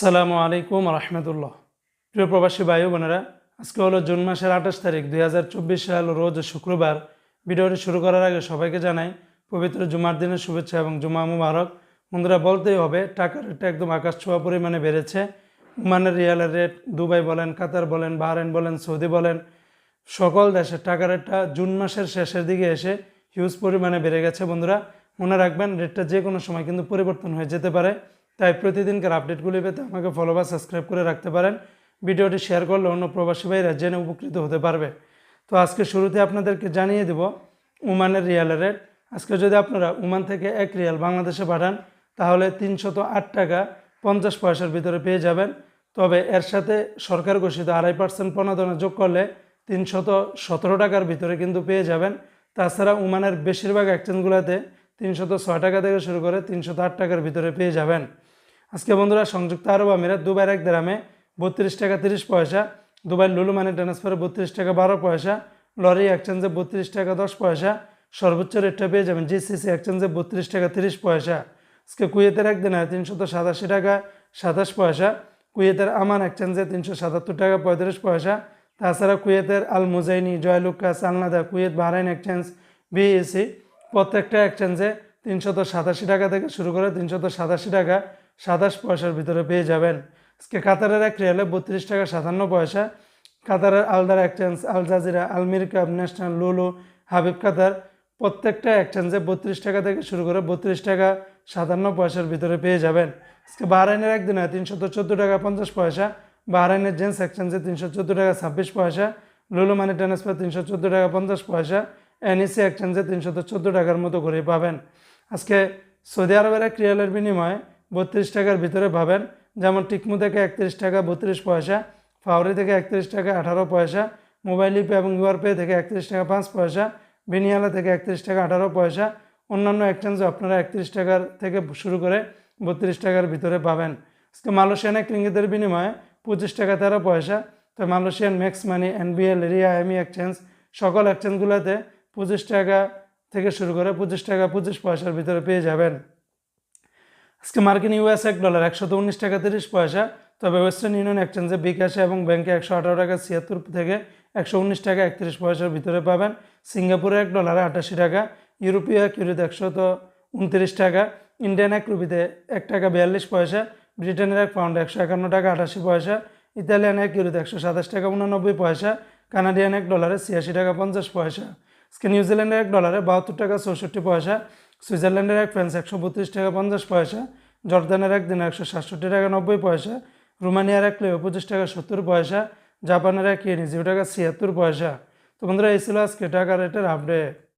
আসসালামু আলাইকুম রহমতুল্লাহ। প্রিয় প্রবাসী ভাই বোনেরা, আজকে হলো জুন মাসের আঠাশ তারিখ, দুই হাজার চব্বিশ সাল, রোজ শুক্রবার। ভিডিওটি শুরু করার আগে সবাইকে জানাই পবিত্র জুমার দিনের শুভেচ্ছা এবং জুমা মুবারক। বন্ধুরা, বলতেই হবে, টাকার রেটটা একদম আকাশ ছোঁয়া পরিমাণে বেড়েছে। উমানের রিয়ালের রেট দুবাই বলেন, কাতার বলেন বাহরেন বলেন, সৌদি বলেন, সকল দেশের টাকা রেটটা জুন মাসের শেষের দিকে এসে হিউজ পরিমাণে বেড়ে গেছে বন্ধুরা। মনে রাখবেন, রেটটা যে কোনো সময় কিন্তু পরিবর্তন হয়ে যেতে পারে। তাই প্রতিদিনকার আপডেটগুলি পেতে আমাকে ফলো বা সাবস্ক্রাইব করে রাখতে পারেন। ভিডিওটি শেয়ার করলে অন্য প্রবাসী ভাইরা জেনে উপকৃত হতে পারবে। তো আজকে শুরুতে আপনাদেরকে জানিয়ে দেব, ওমানের রিয়ালের রেট আজকে যদি আপনারা ওমান থেকে এক রিয়াল বাংলাদেশে পাঠান, তাহলে তিনশত আট টাকা পঞ্চাশ পয়সার ভিতরে পেয়ে যাবেন। তবে এর সাথে সরকার ঘোষিত আড়াই পার্সেন্ট প্রণোদনা যোগ করলে তিনশত সতেরো টাকার ভিতরে কিন্তু পেয়ে যাবেন। তাছাড়া ওমানের বেশিরভাগ এক্সচেঞ্জগুলোতে তিনশত ছয় টাকা থেকে শুরু করে তিনশত আট টাকার ভিতরে পেয়ে যাবেন। আজকে বন্ধুরা, সংযুক্ত আরব আমিরাত দুবাইয়ের এক গ্রামে বত্রিশ টাকা তিরিশ পয়সা দুবাই লুলু মানি ট্রান্সফারে বত্রিশ টাকা বারো পয়সা, লরি এক্সচেঞ্জে বত্রিশ টাকা দশ পয়সা, সর্বোচ্চ রেটটা পেয়ে যাবেন জিসিসি এক্সচেঞ্জে বত্রিশ টাকা তিরিশ পয়সা। আজকে কুয়েতের একদিনে তিনশত সাতাশি টাকা সাতাশ পয়সা, কুয়েতের আমান এক্সচেঞ্জে তিনশো সাতাত্তর টাকা পঁয়ত্রিশ পয়সা। তাছাড়া কুয়েতের আল মুজাইনি জয়লুকাস আলনাদা কুয়েত বাহরাইন এক্সচেঞ্জ বিএসি প্রত্যেকটা এক্সচেঞ্জে তিনশত সাতাশি টাকা থেকে শুরু করে তিনশত সাতাশি টাকা সাতাশ পয়সার ভিতরে পেয়ে যাবেন। আজকে কাতারের এক রিয়ালে বত্রিশ টাকা সাতান্ন পয়সা। কাতারের আলদার এক্সচেঞ্জ, আল জাজিরা আলমির কাপ ন্যাশনাল লুলু, হাবিব কাতার, প্রত্যেকটা এক্সচেঞ্জে বত্রিশ টাকা থেকে শুরু করে বত্রিশ টাকা সাতান্ন পয়সার ভিতরে পেয়ে যাবেন। আজকে বাহরাইনের একদিনে তিনশত চোদ্দ টাকা পঞ্চাশ পয়সা। বাহরাইনের জেন্টস এক্সচেঞ্জে তিনশো চোদ্দ টাকা ছাব্বিশ পয়সা। লুলু মানি ট্রান্সফার তিনশো চোদ্দ টাকা পঞ্চাশ পয়সা। এনইসি এক্সচেঞ্জে তিনশত চোদ্দ টাকার মতো করে পাবেন। আজকে সৌদি আরবের এক রিয়ালের বিনিময়ে বত্রিশ টাকার ভিতরে পাবেন। যেমন টিকমু থেকে একত্রিশ টাকা, বত্রিশ পয়সা, ফাউরি থেকে একত্রিশ টাকা, আঠারো পয়সা, মোবাইল ইপে এবং ইউআরপে থেকে একত্রিশ টাকা, পাঁচ পয়সা, বিনিয়ালা থেকে একত্রিশ টাকা, আঠারো পয়সা, অন্যান্য এক্সচেঞ্জে আপনারা একত্রিশ টাকার থেকে শুরু করে বত্রিশ টাকার ভিতরে পাবেন। আজকে মালয়েশিয়ান এক রিঙ্গিতের বিনিময়ে পঁচিশ টাকা, তেরো পয়সা। তো Malaysian Max Money NBL Ria এমি এক্সচেঞ্জ সকল এক্সচেঞ্জগুলোতে পঁচিশ টাকা থেকে শুরু করে পঁচিশ টাকা, পঁচিশ পয়সার ভিতরে পেয়ে যাবেন। আজকে মার্কিন ইউএস এক ডলার, একশত উনিশ টাকা, তিরিশ পয়সা। তবে ওয়েস্টার্ন ইউনিয়ন এক্সচেঞ্জে বিকাশে এবং ব্যাংকে একশো আঠারো টাকা, ছিয়াত্তর থেকে একশো উনিশ টাকা, একত্রিশ পয়সার ভিতরে পাবেন। সিঙ্গাপুরে এক ডলারে আটাশি টাকা, ইউরোপীয় এক ইউরোতে একশত উনত্রিশ টাকা, ইন্ডিয়ান এক রুপিতে এক টাকা, বিয়াল্লিশ পয়সা, ব্রিটেনের এক পাউন্ড একশো একান্ন টাকা, আটাশি পয়সা, ইতালিয়ান এক ইউরোতে একশো সাতাশ টাকা, উনানব্বই পয়সা, কানাডিয়ান এক ডলারে ছিয়াশি টাকা, পঞ্চাশ পয়সা। আজকে নিউজিল্যান্ডের এক ডলারে বাহাত্তর টাকা, চৌষট্টি পয়সা সুইজারল্যান্ডের এক ফ্রান্স একশো বত্রিশ টাকা পঞ্চাশ পয়সা, জর্দানের এক দিন একশো সাতষট্টি টাকা নব্বই পয়সা, রোমানিয়ার এক লেও পঁচিশ টাকা সত্তর পয়সা, জাপানের এক ইয়েনি জিরো টাকা ছিয়াত্তর পয়সা। তো বন্ধুরা, এই ছিল আজকে টাকা রেটের আপডেট